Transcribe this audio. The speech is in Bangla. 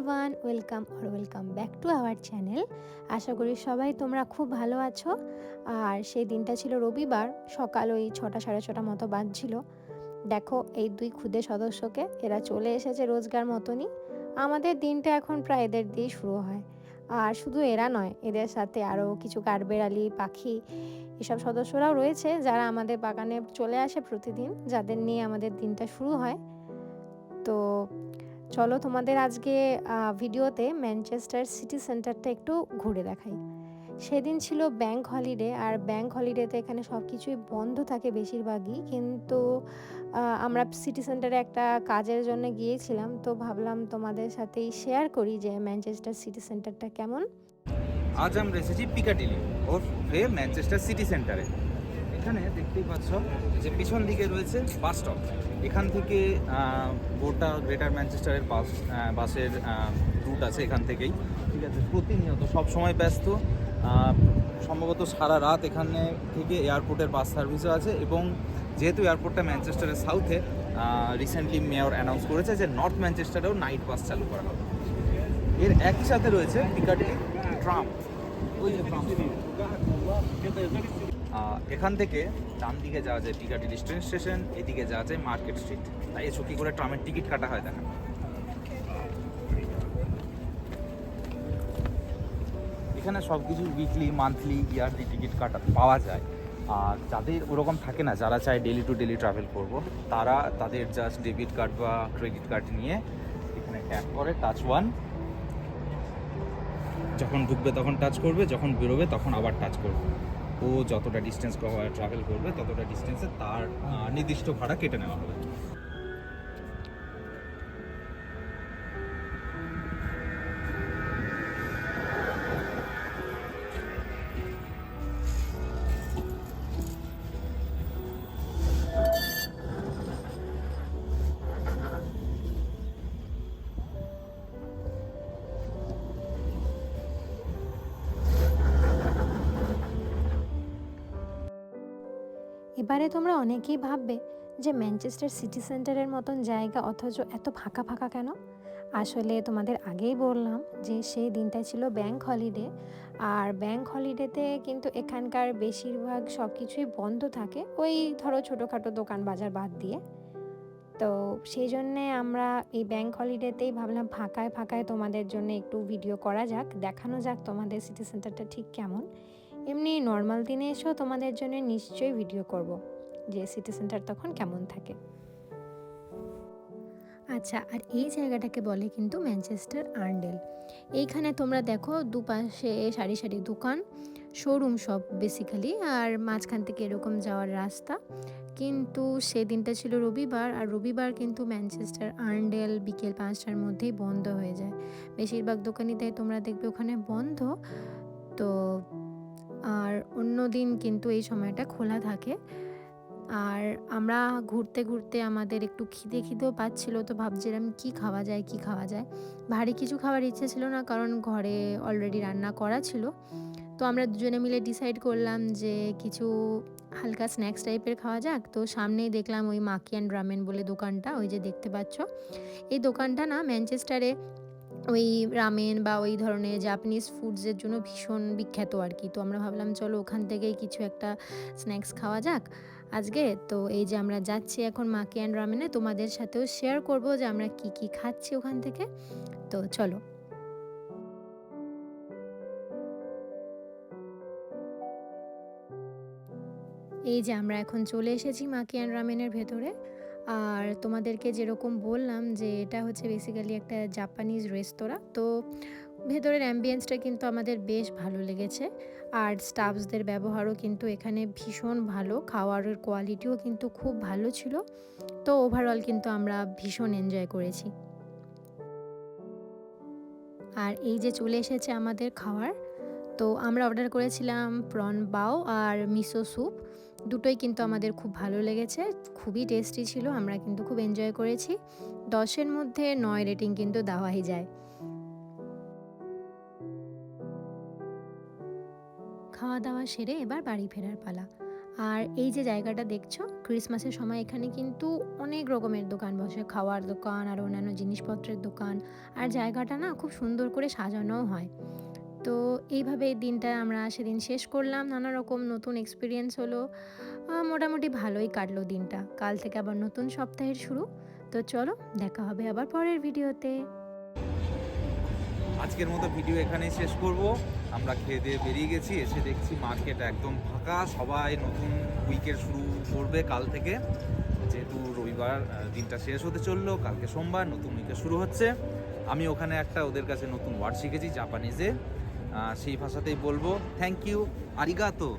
Everyone welcome R welcome back to our channel আশা করি সবাই তোমরা খুব ভালো আছো। আর সেই দিনটা ছিল রবিবার, সকাল ওই ছটা সাড়ে ছটা মতো বাজছিল। দেখো, এই দুই ক্ষুদে সদস্যকে এরা চলে এসেছে রোজগার মতনই। আমাদের দিনটা এখন প্রায় এদের দিয়েই শুরু হয়। আর শুধু এরা নয়, এদের সাথে আরও কিছু কাঠবেড়ালি, পাখি এসব সদস্যরাও রয়েছে যারা আমাদের বাগানে চলে আসে প্রতিদিন, যাদের নিয়ে আমাদের দিনটা শুরু হয়। তো চলো তোমাদের আজকে ভিডিওতে ম্যানচেস্টার সিটি সেন্টারটা একটু ঘুরে দেখাই। সেদিন ছিল ব্যাংক হলিডে আর ব্যাংক হলিডেতে এখানে সব কিছুই বন্ধ থাকে বেশিরভাগই। কিন্তু আমরা সিটি সেন্টারে একটা কাজের জন্য গিয়েছিলাম, তো ভাবলাম তোমাদের সাথেই শেয়ার করি যে ম্যানচেস্টার সিটি সেন্টারটা কেমন। আজ আমরা এসেছি পিকাডিলি ওর ম্যানচেস্টার সিটি সেন্টারে এখানে দেখতেই পাচ্ছ যে পিছন দিকে রয়েছে বাস স্টপ এখান থেকে গোটা গ্রেটার ম্যানচেস্টারের বাস বাসের রুট আছে এখান থেকেই। ঠিক আছে, প্রতিনিয়ত সব সময় ব্যস্ত সম্ভবত সারা রাত এখানে থেকে এয়ারপোর্টের বাস সার্ভিসও আছে এবং যেহেতু এয়ারপোর্টটা ম্যানচেস্টারের সাউথে রিসেন্টলি মেয়র অ্যানাউন্স করেছে যে নর্থ ম্যানচেস্টারেও নাইট বাস চালু করা হবে। এর একই সাথে রয়েছে পিকাডিলি ট্রাম ওই যে ট্রাম এখান থেকে ডান দিকে যাওয়া যায় পিকাডিলি ট্রেন স্টেশন এদিকে যাওয়া যায় মার্কেট স্ট্রিট তাই এসো কি করে ট্রামের টিকিট কাটা হয় দেখা এখানে সব কিছু উইকলি মান্থলি ইয়ারলি টিকিট কাটা পাওয়া যায়। আর যাদের ওরকম থাকে না, যারা চায় ডেলি টু ডেলি ট্রাভেল করব, তারা তাদের জাস্ট ডেবিট কার্ড বা ক্রেডিট কার্ড নিয়ে এখানে ট্যাপ করে টাচ ওয়ান যখন ঢুকবে তখন টাচ করবে, যখন বেরোবে তখন আবার টাচ করবে। ও যতটা ডিস্টেন্স ট্রাভেল করবে ততটা ডিস্টেন্সে তার নির্দিষ্ট ভাড়া কেটে নেওয়া হবে। এবারে তোমরা অনেকেই ভাববে যে ম্যানচেস্টার সিটি সেন্টারের মতন জায়গা অথচ এত ফাঁকা ফাঁকা কেন? আসলে তোমাদের আগেই বললাম যে সেই দিনটা ছিল ব্যাংক হলিডে আর ব্যাংক হলিডেতে কিন্তু এখানকার বেশিরভাগ সব কিছুই বন্ধ থাকে ওই ধরো ছোটোখাটো দোকান বাজার বাদ দিয়ে। তো সেই জন্যে আমরা এই ব্যাংক হলিডেতেই ভাবলাম ফাঁকায় ফাঁকায় তোমাদের জন্য একটু ভিডিও করা যাক, দেখানো যাক তোমাদের সিটি সেন্টারটা ঠিক কেমন। এমনি নর্মাল দিনে এসেও তোমাদের জন্য নিশ্চয়ই ভিডিও করব, যে সিটি সেন্টার তখন কেমন থাকে। আচ্ছা আর এই জায়গাটাকে বলে কিন্তু ম্যানচেস্টার আর্নডেল এইখানে তোমরা দেখো দুপাশে সারি সারি দোকান শোরুম সব বেসিক্যালি আর মাঝখান থেকে এরকম যাওয়ার রাস্তা। কিন্তু সেদিনটা ছিল রবিবার, আর রবিবার কিন্তু ম্যানচেস্টার আর্নডেল বিকেল পাঁচটার মধ্যেই বন্ধ হয়ে যায়। বেশিরভাগ দোকানই তাই তোমরা দেখবে ওখানে বন্ধ। তো আর অন্য দিন কিন্তু এই সময়টা খোলা থাকে। আর আমরা ঘুরতে ঘুরতে আমাদের একটু খিদে খিদেও পাচ্ছিল, তো ভাবছিলাম কি খাওয়া যায়, কি খাওয়া যায়? ভারী কিছু খাওয়ার ইচ্ছে ছিল না, কারণ ঘরে অলরেডি রান্না করা ছিল। তো আমরা দুজনে মিলে ডিসাইড করলাম যে কিছু হালকা স্ন্যাক্স টাইপের খাওয়া যাক। তো সামনেই দেখলাম ওই মাকি অ্যান্ড রামেন বলে দোকানটা, ওই যে দেখতে পাচ্ছ। এই দোকানটা না ম্যানচেস্টারে ওই রামেন বা ওই ধরনের জাপানিজ ফুডসের জন্য ভীষণ বিখ্যাত আর কি। তো আমরা ভাবলাম, চলো ওখান থেকেই কিছু একটা স্ন্যাক্স খাওয়া যাক। আজকে তো এই যে আমরা যাচ্ছি এখন মাকি অ্যান্ড রামেনে তোমাদের সাথেও শেয়ার করব যে আমরা কি কি খাচ্ছি ওখান থেকে। তো চলো। এই যে আমরা এখন চলে এসেছি মাকি অ্যান্ড রামেনের ভেতরে। আর তোমাদেরকে যেরকম বললাম যে এটা হচ্ছে বেসিক্যালি একটা জাপানিজ রেস্তোরাঁ তো ভেতরের অ্যাম্বিয়েন্সটা কিন্তু আমাদের বেশ ভালো লেগেছে। আর স্টাফসদের ব্যবহারও কিন্তু এখানে ভীষণ ভালো খাওয়ারের কোয়ালিটিও কিন্তু খুব ভালো ছিল। তো ওভারঅল কিন্তু আমরা ভীষণ এনজয় করেছি। আর এই যে চলে এসেছে আমাদের খাওয়ার, তো আমরা অর্ডার করেছিলাম প্রন বাও আর মিসো স্যুপ দুটোই কিন্তু আমাদের খুব ভালো লেগেছে, খুবই টেস্টি ছিল, আমরা কিন্তু খুব এনজয় করেছি। দশের মধ্যে নয় রেটিং কিন্তু দেওয়াই যায়। খাওয়া দাওয়া সেরে এবার বাড়ি ফেরার পালা। আর এই যে জায়গাটা দেখছ ক্রিসমাসের সময় এখানে কিন্তু অনেক রকমের দোকান বসে, খাওয়ার দোকান আর অন্যান্য জিনিসপত্রের দোকান। আর জায়গাটা না খুব সুন্দর করে সাজানোও হয়। তো এইভাবে এই দিনটা আমরা সেদিন শেষ করলাম। নানা রকম নতুন এক্সপিরিয়েন্স হলো। মোটামুটি ভালোই কাটলো দিনটা। কাল থেকে আবার নতুন সপ্তাহের শুরু। তো চলো, দেখা হবে আবার পরের ভিডিওতে। আজকের মতো ভিডিও এখানেই শেষ করব। আমরা খেয়ে দিয়ে বেরিয়ে গেছি। এসে দেখছি মার্কেট একদম ফাঁকা। সবাই নতুন উইকের শুরু করবে কাল থেকে। যেহেতু রবিবার দিনটা শেষ হতে চলল। কালকে সোমবার নতুন উইকের শুরু হচ্ছে। আমি ওখানে একটা ওদের কাছে নতুন ওয়ার্ড শিখেছি জাপানিজে সেই ভাষাতেই বলব। Thank you আরিগাতো